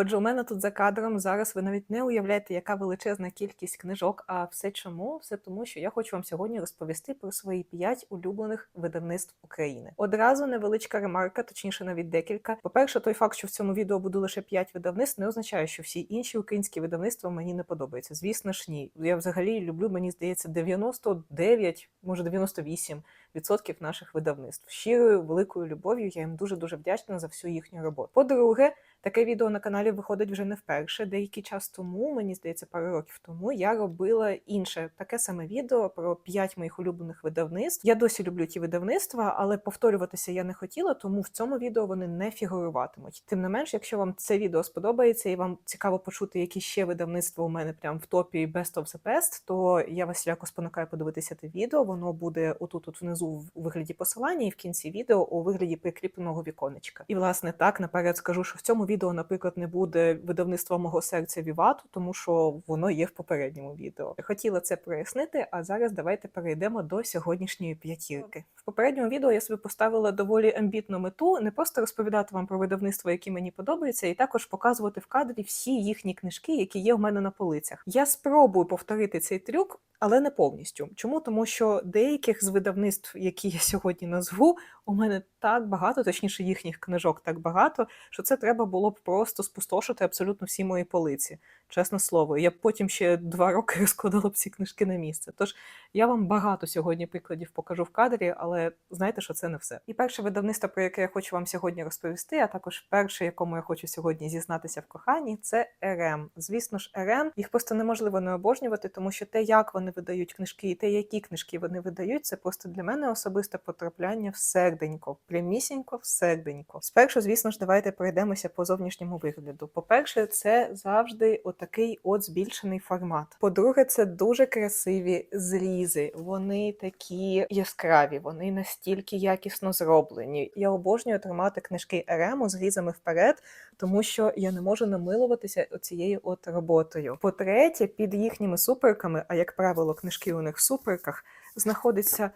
Отже, у мене тут за кадром зараз ви навіть не уявляєте, яка величезна кількість книжок. А все чому? Все тому, що я хочу вам сьогодні розповісти про свої п'ять улюблених видавництв України. Одразу невеличка ремарка, точніше, навіть декілька. По-перше, той факт, що в цьому відео буде лише п'ять видавництв, не означає, що всі інші українські видавництва мені не подобаються. Звісно ж, ні. Я взагалі люблю, мені здається, 99, може 98 відсотків наших видавництв. Щирою великою любов'ю я їм дуже дуже вдячна за всю їхню роботу. По-друге, таке відео на каналі виходить вже не вперше. Деякий час тому, мені здається, пару років тому я робила інше таке саме відео про п'ять моїх улюблених видавництв. Я досі люблю ті видавництва, але повторюватися я не хотіла, тому в цьому відео вони не фігуруватимуть. Тим не менш, якщо вам це відео сподобається і вам цікаво почути, які ще видавництва у мене прям в топі Best of the Best, то я вас всіляко спонукаю подивитися те відео. Воно буде отут, от внизу у вигляді посилання, і в кінці відео у вигляді прикріпленого віконечка. І власне так наперед скажу, що в цьому відео, наприклад, не буде видавництва мого серця Вівату, тому що воно є в попередньому відео. Хотіла це прояснити, а зараз давайте перейдемо до сьогоднішньої п'ятірки. В попередньому відео я собі поставила доволі амбітну мету не просто розповідати вам про видавництва, які мені подобаються, і також показувати в кадрі всі їхні книжки, які є в мене на полицях. Я спробую повторити цей трюк. Але не повністю. Чому? Тому що деяких з видавництв, які я сьогодні назву, у мене так багато, точніше, їхніх книжок так багато, що це треба було б просто спустошити абсолютно всі мої полиці. Чесне слово, я б потім ще два роки розкладала б ці книжки на місце. Тож я вам багато сьогодні прикладів покажу в кадрі, але знаєте, що це не все. І перше видавництво, про яке я хочу вам сьогодні розповісти, а також перше, якому я хочу сьогодні зізнатися в коханні, це РМ. Звісно ж, РМ їх просто неможливо не обожнювати, тому що те, як вони видають книжки, і те, які книжки вони видають, це просто для мене особисте потрапляння в серденько, прямісінько в серденько. Спершу, звісно ж, давайте пройдемося по зовнішньому вигляду. По-перше, це завжди отакий от збільшений формат. По-друге, це дуже красиві зрізи. Вони такі яскраві, вони настільки якісно зроблені. Я обожнюю тримати книжки РМ з різами вперед, тому що я не можу намилуватися оцією от роботою. По-третє, під їхніми суперками, а як правило, книжки у них в суперках, знаходиться.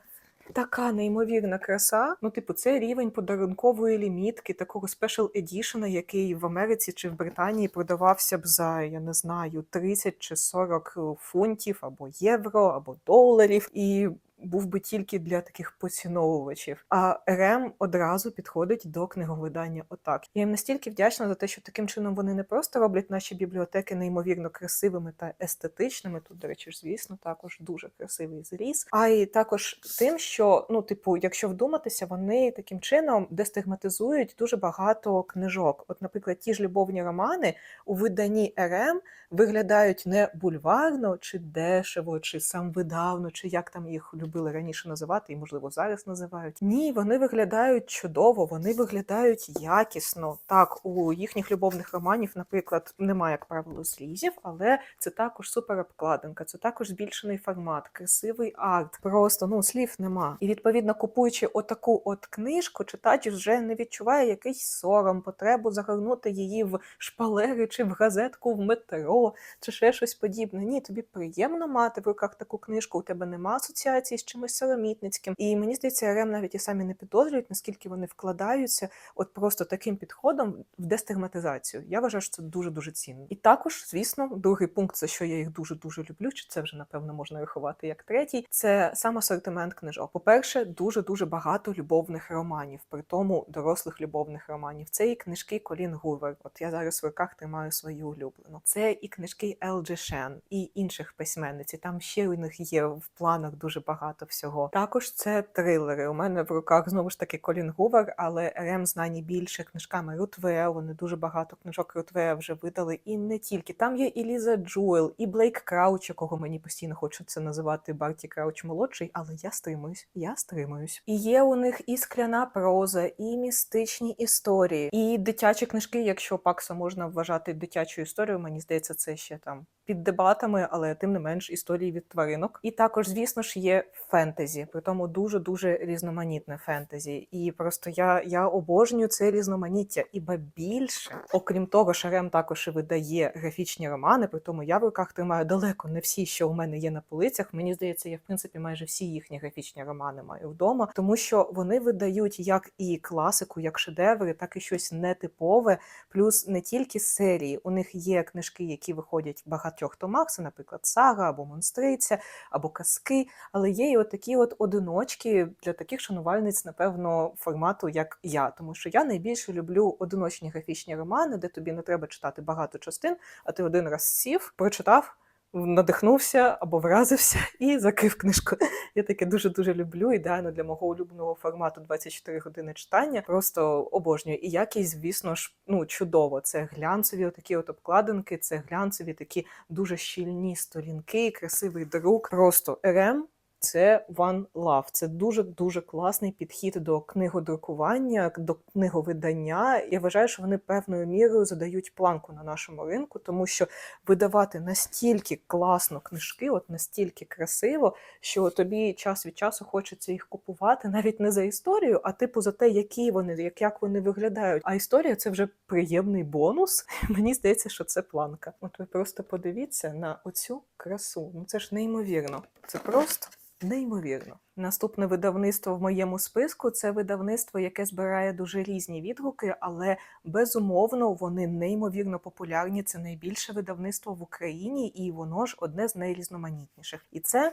Така неймовірна краса. Ну, типу, це рівень подарункової лімітки, такого спешл едішена, який в Америці чи в Британії продавався б за, я не знаю, 30 чи 40 фунтів або євро, або доларів. І був би тільки для таких поціновувачів. А РМ одразу підходить до книговидання. Отак. Я їм настільки вдячна за те, що таким чином вони не просто роблять наші бібліотеки неймовірно красивими та естетичними. Тут, до речі, звісно, також дуже красивий зріз, а й також тим, що ну, типу, якщо вдуматися, вони таким чином дестигматизують дуже багато книжок. От, наприклад, ті ж любовні романи у виданні РМ виглядають не бульварно, чи дешево, чи самвидавно, чи як там їх любили раніше називати, і, можливо, зараз називають. Ні, вони виглядають чудово, вони виглядають якісно. Так, у їхніх любовних романів, наприклад, немає, як правило, слізів, але це також суперобкладинка, це також збільшений формат, красивий арт. Просто ну слів нема. І відповідно, купуючи отаку от книжку, читач вже не відчуває якийсь сором, потребу загорнути її в шпалери чи в газетку в метро, чи ще щось подібне. Ні, тобі приємно мати в руках таку книжку. У тебе нема асоціації з чимось соромітницьким. І мені здається, РМ навіть і самі не підозрюють, наскільки вони вкладаються от просто таким підходом в дестигматизацію. Я вважаю, що це дуже дуже цінно. І також, звісно, другий пункт, за що я їх дуже дуже люблю. Чи це вже напевно можна рахувати як третій? Це сам асортимент книжок. По-перше, дуже дуже багато любовних романів, при тому дорослих любовних романів. Це і книжки Колін Гувер. От я зараз в руках тримаю свою улюблену. Це і книжки Елджі Шен, і інших письменниць. Там ще у них є в планах дуже багато всього. Також це трилери. У мене в руках знову ж таки Колін Гувер, але РМ знані більше книжками Рутвеа. Вони дуже багато книжок Рутвеа вже видали. І не тільки там є і Ліза Джуел, і Блейк Крауч, якого мені постійно хочеться називати Барті Крауч молодший, але я стримуюсь, я стримуюсь. І є у них і скляна проза, і містичні історії, і дитячі книжки, якщо Пакса можна вважати дитячою історією, мені здається, це ще там під дебатами, але тим не менш історії від тваринок. І також, звісно ж, є фентезі, при тому дуже дуже різноманітне фентезі. І просто я, я обожнюю це різноманіття. І більше, окрім того, Шарем також і видає графічні романи. При тому я в руках тримаю далеко не всі, що у мене є на полицях. Мені здається, я в принципі майже всі їхні графічні романи маю вдома, тому що вони видають як і класику, як шедеври, так і щось нетипове. Плюс не тільки серії, у них є книжки, які виходять в багатьох томах, це, наприклад, сага або монстриця, або казки. Але є і от такі от одиночки для таких шанувальниць, напевно, формату, як я. Тому що я найбільше люблю одиночні графічні романи, де тобі не треба читати багато частин, а ти один раз сів, прочитав. Надихнувся або вразився і закрив книжку. Я таке дуже дуже люблю. Ідеально для мого улюбленого формату 24 години читання. Просто обожнюю. І якість, звісно ж, ну чудово. Це глянцеві такі от обкладинки, це глянцеві такі дуже щільні сторінки, красивий друк. Просто РМ це One Love. Це дуже дуже класний підхід до книгодрукування, до книговидання. Я вважаю, що вони певною мірою задають планку на нашому ринку, тому що видавати настільки класно книжки, от настільки красиво, що тобі час від часу хочеться їх купувати, навіть не за історію, а типу за те, які вони, як, як вони виглядають. А історія це вже приємний бонус. Мені здається, що це планка. От ви просто подивіться на оцю красу. Ну це ж неймовірно. Це просто. Неймовірно, наступне видавництво в моєму списку це видавництво, яке збирає дуже різні відгуки, але безумовно вони неймовірно популярні. Це найбільше видавництво в Україні, і воно ж одне з найрізноманітніших. І це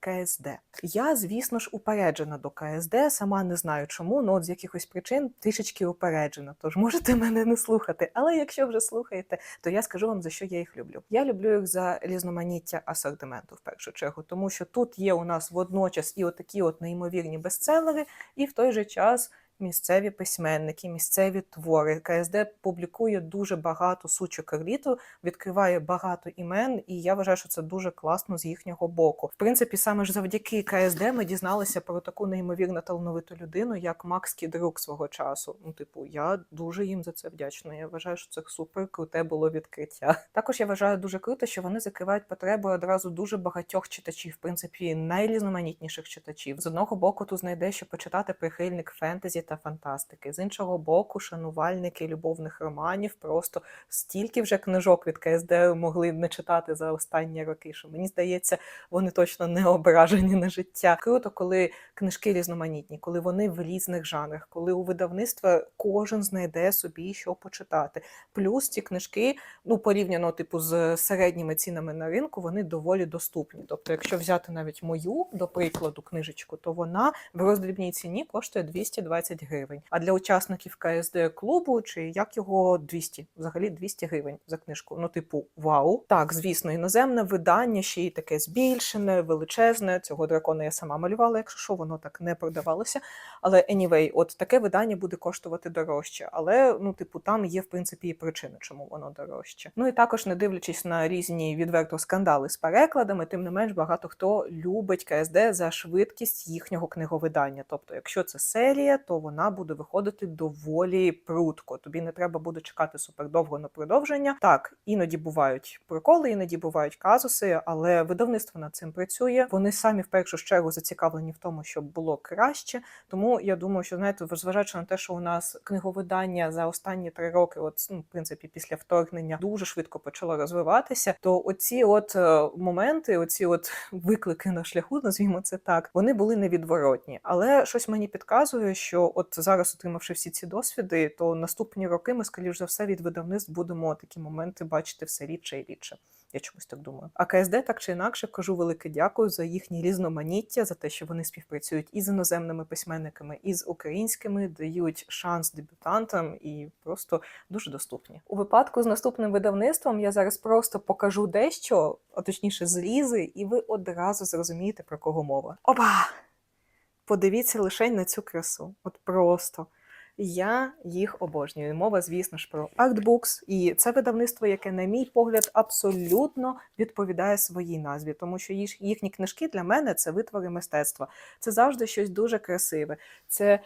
КСД. Я, звісно ж, упереджена до КСД, сама не знаю чому, але от з якихось причин трішечки упереджена. Тож можете мене не слухати. Але якщо вже слухаєте, то я скажу вам за що я їх люблю. Я люблю їх за різноманіття асортименту в першу чергу, тому що тут є у нас водночас і отакі от неймовірні бестселери, і в той же час. Місцеві письменники, місцеві твори. КСД публікує дуже багато сучок еліту, відкриває багато імен, і я вважаю, що це дуже класно з їхнього боку. В принципі, саме ж завдяки КСД ми дізналися про таку неймовірно талановиту людину, як Макс Кідрук свого часу. Ну, типу, я дуже їм за це вдячна. Я вважаю, що це супер круте було відкриття. Також я вважаю дуже круто, що вони закривають потреби одразу дуже багатьох читачів, в принципі, найрізноманітніших читачів. З одного боку, тут знайде, що почитати прихильник фентезі та фантастики. З іншого боку, шанувальники любовних романів просто стільки вже книжок від КСД могли не читати за останні роки. Що мені здається, вони точно не ображені на життя. Круто, коли книжки різноманітні, коли вони в різних жанрах, коли у видавництва кожен знайде собі що почитати. Плюс ці книжки, ну порівняно, типу, з середніми цінами на ринку, вони доволі доступні. Тобто, якщо взяти навіть мою, до прикладу, книжечку, то вона в роздрібній ціні коштує 220 гривень. А для учасників КСД клубу чи як його 200, взагалі 200 гривень за книжку. Ну, типу, вау. Так, звісно, іноземне видання ще й таке збільшене, величезне. Цього дракона я сама малювала, якщо що, воно так не продавалося. Але anyway, от таке видання буде коштувати дорожче. Але ну, типу, там є в принципі і причини, чому воно дорожче. Ну і також, не дивлячись на різні відверто скандали з перекладами, тим не менш багато хто любить КСД за швидкість їхнього книговидання. Тобто, якщо це серія, то вона буде виходити доволі прудко. Тобі не треба буде чекати супердовго на продовження. Так, іноді бувають приколи, іноді бувають казуси, але видавництво над цим працює. Вони самі в першу чергу зацікавлені в тому, щоб було краще. Тому я думаю, що знаєте, зважаючи на те, що у нас книговидання за останні три роки, от ну, в принципі, після вторгнення дуже швидко почало розвиватися, то оці от е, моменти, оці от виклики на шляху, назвімо це так, вони були невідворотні. Але щось мені підказує, що от зараз, отримавши всі ці досвіди, то наступні роки ми, скоріш за все, від видавництв будемо такі моменти бачити все рідше і рідше. Я чомусь так думаю. А КСД так чи інакше кажу велике дякую за їхні різноманіття, за те, що вони співпрацюють із іноземними письменниками, і з українськими, дають шанс дебютантам і просто дуже доступні. У випадку з наступним видавництвом я зараз просто покажу дещо, а точніше зрізи, і ви одразу зрозумієте про кого мова. Опа! Подивіться лише на цю красу. От просто. Я їх обожнюю. Мова, звісно ж, про Artbooks. І це видавництво, яке, на мій погляд, абсолютно відповідає своїй назві, тому що їхні книжки для мене це витвори мистецтва. Це завжди щось дуже красиве. Це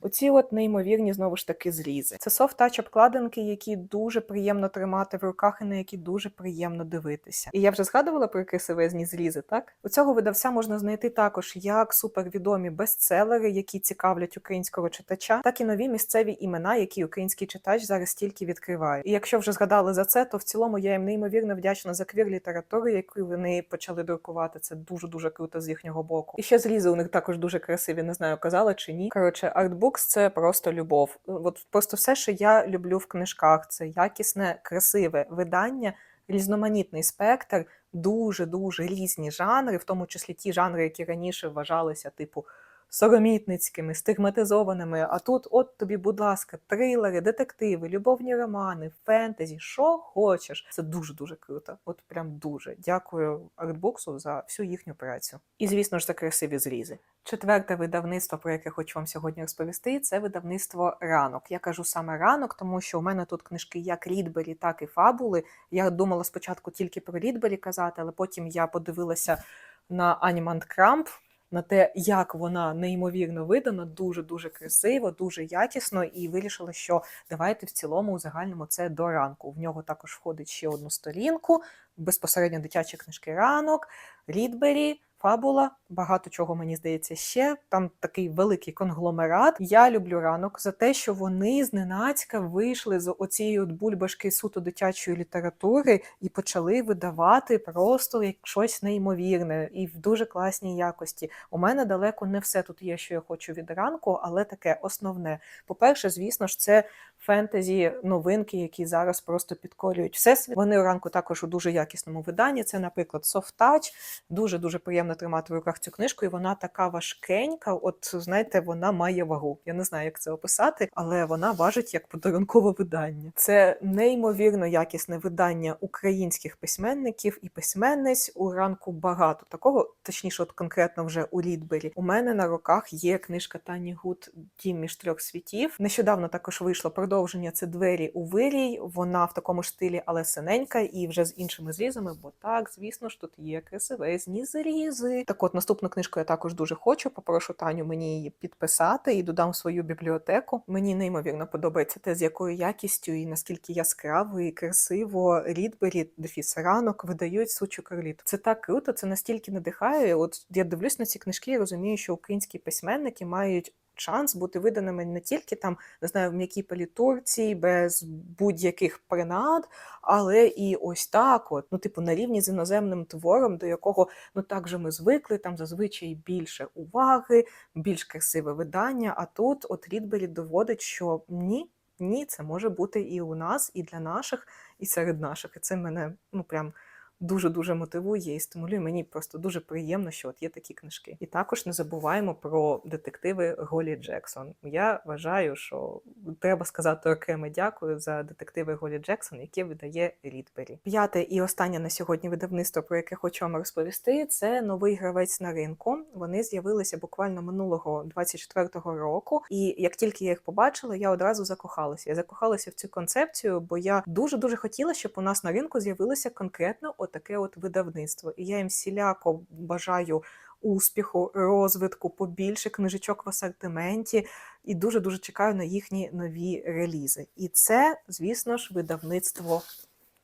Оці от неймовірні знову ж таки зрізи. Це софт-тач обкладинки, які дуже приємно тримати в руках і на які дуже приємно дивитися. І я вже згадувала про красивезні зрізи, так? У цього видавця можна знайти також як супервідомі бестселери, які цікавлять українського читача, так і нові місцеві імена, які український читач зараз тільки відкриває. І якщо вже згадали за це, то в цілому я їм неймовірно вдячна за квір літературу, яку вони почали друкувати. Це дуже дуже круто з їхнього боку. І ще зрізи у них також дуже красиві. Не знаю, казала чи ні. Коротше, артбукс це просто любов. От просто все, що я люблю в книжках, це якісне, красиве видання, різноманітний спектр, дуже дуже різні жанри, в тому числі ті жанри, які раніше вважалися, типу. Соромітницькими, стигматизованими. А тут, от тобі, будь ласка, трилери, детективи, любовні романи, фентезі, що хочеш. Це дуже дуже круто. От прям дуже. Дякую артбуксу за всю їхню працю. І звісно ж за красиві зрізи. Четверте видавництво, про яке хочу вам сьогодні розповісти, це видавництво ранок. Я кажу саме ранок, тому що у мене тут книжки як Рідбері, так і фабули. Я думала спочатку тільки про Рідбері казати, але потім я подивилася на Анімант Крамп на те, як вона неймовірно видана, дуже дуже красиво, дуже якісно, і вирішила, що давайте в цілому у загальному це до ранку. В нього також входить ще одну сторінку, безпосередньо дитячі книжки ранок, Рідбері. Фабула, багато чого мені здається ще. Там такий великий конгломерат. Я люблю ранок за те, що вони зненацька вийшли з оцієї от бульбашки суто дитячої літератури і почали видавати просто як щось неймовірне і в дуже класній якості. У мене далеко не все тут є, що я хочу від ранку, але таке основне. По-перше, звісно ж, це фентезі новинки, які зараз просто підкорюють всесвіт. Вони ранку також у дуже якісному виданні. Це, наприклад, Soft Touch. Дуже дуже приємно тримати в руках цю книжку, і вона така важкенька. От знаєте, вона має вагу. Я не знаю, як це описати, але вона важить як подарункове видання. Це неймовірно якісне видання українських письменників і письменниць. У ранку багато такого, точніше, от конкретно вже у Рідбері. У мене на руках є книжка Тані Гуд Дім між трьох світів. Нещодавно також вийшло продовження. Це двері у вирій. Вона в такому ж стилі, але синенька, і вже з іншими зрізами. Бо так, звісно ж, тут є красивезні зрізи. Так, от наступну книжку я також дуже хочу. Попрошу Таню мені її підписати і додам в свою бібліотеку. Мені неймовірно подобається те, з якою якістю і наскільки яскраво і красиво Рідбері, Дефіс ранок видають сучу короліту. Це так круто, це настільки надихає. От я дивлюсь на ці книжки і розумію, що українські письменники мають шанс бути виданими не тільки там, не знаю, в м'якій палітурці, без будь-яких принад, але і ось так, от, ну, типу, на рівні з іноземним твором, до якого ну так же ми звикли, там зазвичай більше уваги, більш красиве видання. А тут от Рідбері доводить, що ні, ні, це може бути і у нас, і для наших, і серед наших. І це мене ну прям дуже-дуже мотивує і стимулює. Мені просто дуже приємно, що от є такі книжки. І також не забуваємо про детективи Голі Джексон. Я вважаю, що треба сказати окреме дякую за детективи Голі Джексон, які видає Рідбері. П'яте і останнє на сьогодні видавництво, про яке хочу вам розповісти, це новий гравець на ринку. Вони з'явилися буквально минулого 24-го року. І як тільки я їх побачила, я одразу закохалася. Я закохалася в цю концепцію, бо я дуже дуже хотіла, щоб у нас на ринку з'явилося конкретно отаке от видавництво. І я їм всіляко бажаю успіху, розвитку, побільше книжечок в асортименті, і дуже дуже чекаю на їхні нові релізи. І це, звісно ж, видавництво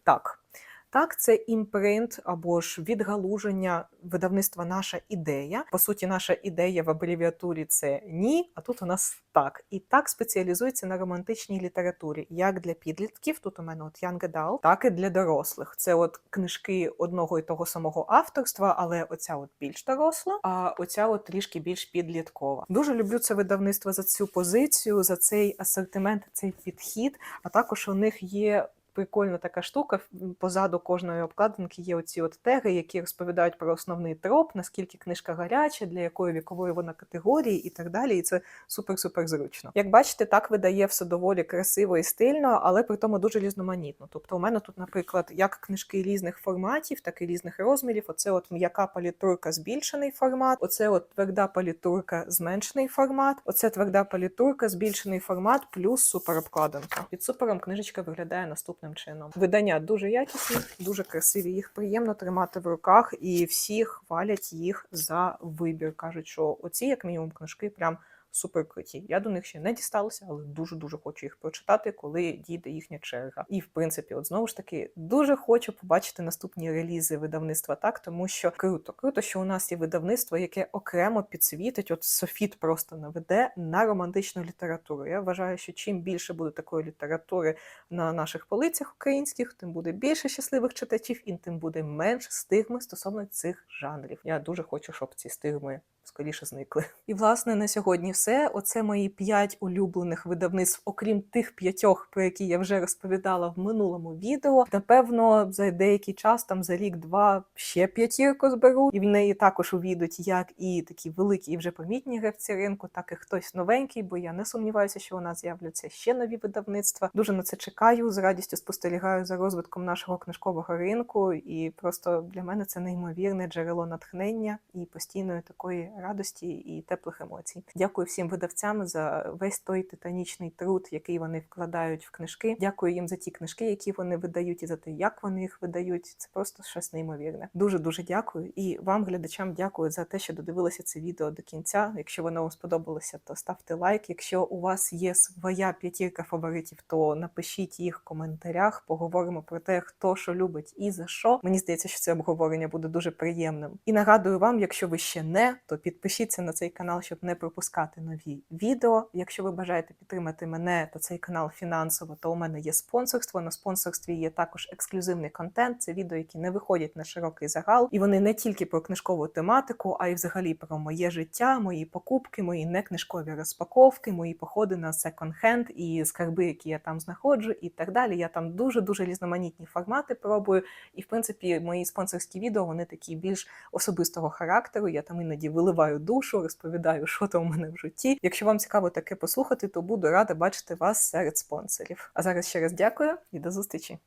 так. Так, це імпринт або ж відгалуження видавництва наша ідея. По суті, наша ідея в абревіатурі це ні, а тут у нас так. І так спеціалізується на романтичній літературі, як для підлітків, тут у мене от Young Adult, так і для дорослих. Це от книжки одного і того самого авторства, але оця от більш доросла, а оця от трішки більш підліткова. Дуже люблю це видавництво за цю позицію, за цей асортимент, цей підхід. А також у них є прикольна така штука. Позаду кожної обкладинки є оці от теги, які розповідають про основний троп, наскільки книжка гаряча, для якої вікової вона категорії і так далі. І це супер-супер зручно. Як бачите, так видає все доволі красиво і стильно, але при тому дуже різноманітно. Тобто, у мене тут, наприклад, як книжки різних форматів, так і різних розмірів. Оце от м'яка палітурка, збільшений формат, оце от тверда палітурка, зменшений формат, оце тверда палітурка, збільшений формат, плюс суперобкладинка. Під супером книжечка виглядає наступним чином. Видання дуже якісні, дуже красиві. Їх приємно тримати в руках, і всі хвалять їх за вибір. кажуть, що оці, як мінімум, книжки прям супер круті. Я до них ще не дісталася, але дуже дуже хочу їх прочитати, коли дійде їхня черга. І в принципі, от знову ж таки, дуже хочу побачити наступні релізи видавництва так, тому що круто, круто, що у нас є видавництво, яке окремо підсвітить. От Софіт просто наведе на романтичну літературу. Я вважаю, що чим більше буде такої літератури на наших полицях українських, тим буде більше щасливих читачів, і тим буде менше стигми стосовно цих жанрів. Я дуже хочу, щоб ці стигми скоріше зникли. І власне на сьогодні все. Оце мої п'ять улюблених видавництв, окрім тих п'ятьох, про які я вже розповідала в минулому відео. Напевно, за деякий час, там за рік-два, ще п'ятірку зберу, і в неї також увійдуть як і такі великі і вже помітні гравці ринку, так і хтось новенький, бо я не сумніваюся, що у нас з'являться ще нові видавництва. Дуже на це чекаю. З радістю спостерігаю за розвитком нашого книжкового ринку, і просто для мене це неймовірне джерело натхнення і постійної такої радості і теплих емоцій. Дякую всім видавцям за весь той титанічний труд, який вони вкладають в книжки. Дякую їм за ті книжки, які вони видають, і за те, як вони їх видають. Це просто щось неймовірне. Дуже дуже дякую. І вам, глядачам, дякую за те, що додивилися це відео до кінця. Якщо воно вам сподобалося, то ставте лайк. Якщо у вас є своя п'ятірка фаворитів, то напишіть їх в коментарях. Поговоримо про те, хто що любить і за що. Мені здається, що це обговорення буде дуже приємним. І нагадую вам, якщо ви ще не, то підпишіться на цей канал, щоб не пропускати нові відео. Якщо ви бажаєте підтримати мене та цей канал фінансово, то у мене є спонсорство. На спонсорстві є також ексклюзивний контент. Це відео, які не виходять на широкий загал, і вони не тільки про книжкову тематику, а й взагалі про моє життя, мої покупки, мої некнижкові розпаковки, мої походи на секонд-хенд і скарби, які я там знаходжу, і так далі. Я там дуже дуже різноманітні формати пробую. І в принципі, мої спонсорські відео вони такі більш особистого характеру. Я там іноді виливаю душу, розповідаю, що там у мене в житті. Якщо вам цікаво таке послухати, то буду рада бачити вас серед спонсорів. А зараз ще раз дякую і до зустрічі.